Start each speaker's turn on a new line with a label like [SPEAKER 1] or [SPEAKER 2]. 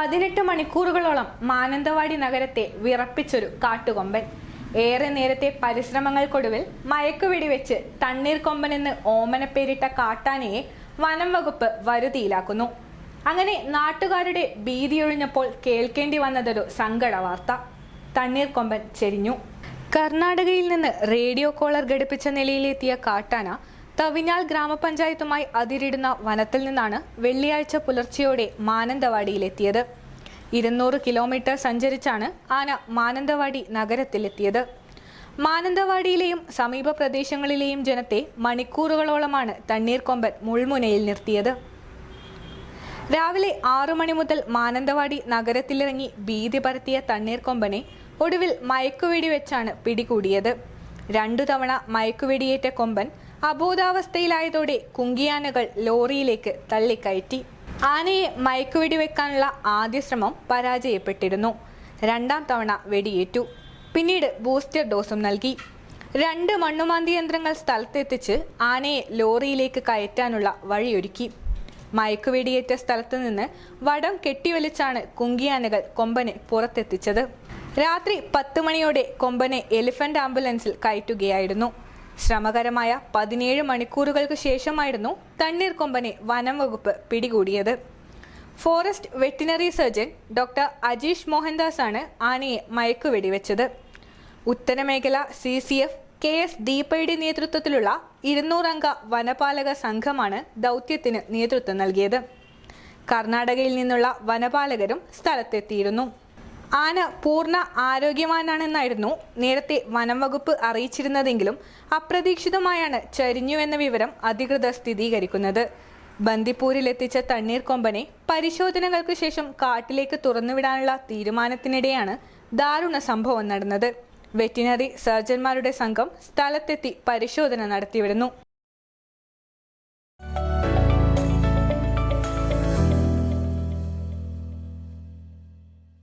[SPEAKER 1] പതിനെട്ട് മണിക്കൂറുകളോളം മാനന്തവാടി നഗരത്തെ വിറപ്പിച്ചൊരു കാട്ടുകൊമ്പൻ. ഏറെ നേരത്തെ പരിശ്രമങ്ങൾക്കൊടുവിൽ മയക്കുവെടി വെച്ച് തണ്ണീർക്കൊമ്പൻ എന്ന് ഓമനപ്പേരിട്ട കാട്ടാനയെ വനം വകുപ്പ് വരുതിയിലാക്കുന്നു. അങ്ങനെ നാട്ടുകാരുടെ ഭീതിയൊഴിഞ്ഞപ്പോൾ കേൾക്കേണ്ടി വന്നതൊരു സങ്കട വാർത്ത. തണ്ണീർക്കൊമ്പൻ ചെരിഞ്ഞു. കർണാടകയിൽ നിന്ന് റേഡിയോ കോളർ ഘടിപ്പിച്ച നിലയിലെത്തിയ കാട്ടാന തവിഞ്ഞാൽ ഗ്രാമപഞ്ചായത്തുമായി അതിരിടുന്ന വനത്തിൽ നിന്നാണ് വെള്ളിയാഴ്ച പുലർച്ചെയോടെ മാനന്തവാടിയിലെത്തിയത്. ഇരുന്നൂറ് കിലോമീറ്റർ സഞ്ചരിച്ചാണ് ആന മാനന്തവാടി നഗരത്തിലെത്തിയത്. മാനന്തവാടിയിലെയും സമീപ പ്രദേശങ്ങളിലെയും ജനത്തെ മണിക്കൂറുകളോളമാണ് തണ്ണീർക്കൊമ്പൻ മുൾമുനയിൽ നിർത്തിയത്. രാവിലെ ആറു മണി മുതൽ മാനന്തവാടി നഗരത്തിലിറങ്ങി ഭീതി പരത്തിയ തണ്ണീർക്കൊമ്പനെ ഒടുവിൽ മയക്കുവെടി വെച്ചാണ് പിടികൂടിയത്. രണ്ടു തവണ മയക്കുവെടിയേറ്റ കൊമ്പൻ അബോധാവസ്ഥയിലായതോടെ കുങ്കിയാനകൾ ലോറിയിലേക്ക് തള്ളിക്കയറ്റി. ആനയെ മയക്കുവെടി വെക്കാനുള്ള ആദ്യ ശ്രമം പരാജയപ്പെട്ടിരുന്നു. രണ്ടാം തവണ വെടിയേറ്റു. പിന്നീട് ബൂസ്റ്റർ ഡോസും നൽകി. രണ്ട് മണ്ണുമാന്തി യന്ത്രങ്ങൾ സ്ഥലത്തെത്തിച്ച് ആനയെ ലോറിയിലേക്ക് കയറ്റാനുള്ള വഴിയൊരുക്കി. മയക്കുവെടിയേറ്റ സ്ഥലത്ത് നിന്ന് വടം കെട്ടിവലിച്ചാണ് കുങ്കിയാനകൾ കൊമ്പനെ പുറത്തെത്തിച്ചത്. രാത്രി പത്ത് മണിയോടെ കൊമ്പനെ എലിഫന്റ് ആംബുലൻസിൽ കയറ്റുകയായിരുന്നു. ശ്രമകരമായ പതിനേഴ് മണിക്കൂറുകൾക്ക് ശേഷമായിരുന്നു തണ്ണീർക്കൊമ്പനെ വനം വകുപ്പ് പിടികൂടിയത്. Forest veterinary surgeon doctor Ajeesh Mohandas ആണ് ആനയെ മയക്കുവെടിവെച്ചത്. ഉത്തരമേഖല C C F K S ദീപയുടെ നേതൃത്വത്തിലുള്ള ഇരുന്നൂറംഗ വനപാലക സംഘമാണ് ദൗത്യത്തിന് നേതൃത്വം നൽകിയത്. കർണാടകയിൽ നിന്നുള്ള വനപാലകരും സ്ഥലത്തെത്തിയിരുന്നു. ആന പൂർണ ആരോഗ്യവാനാണെന്നായിരുന്നു നേരത്തെ വനം വകുപ്പ് അറിയിച്ചിരുന്നതെങ്കിലും അപ്രതീക്ഷിതമായാണ് ചരിഞ്ഞു എന്ന വിവരം അധികൃതർ സ്ഥിരീകരിക്കുന്നത്. ബന്ദിപ്പൂരിലെത്തിച്ച തണ്ണീർക്കൊമ്പനെ പരിശോധനകൾക്ക് ശേഷം കാട്ടിലേക്ക് തുറന്നുവിടാനുള്ള തീരുമാനത്തിനിടെയാണ് ദാരുണ സംഭവം നടന്നത്. വെറ്റിനറി സർജന്മാരുടെ സംഘം സ്ഥലത്തെത്തി പരിശോധന നടത്തിവരുന്നു.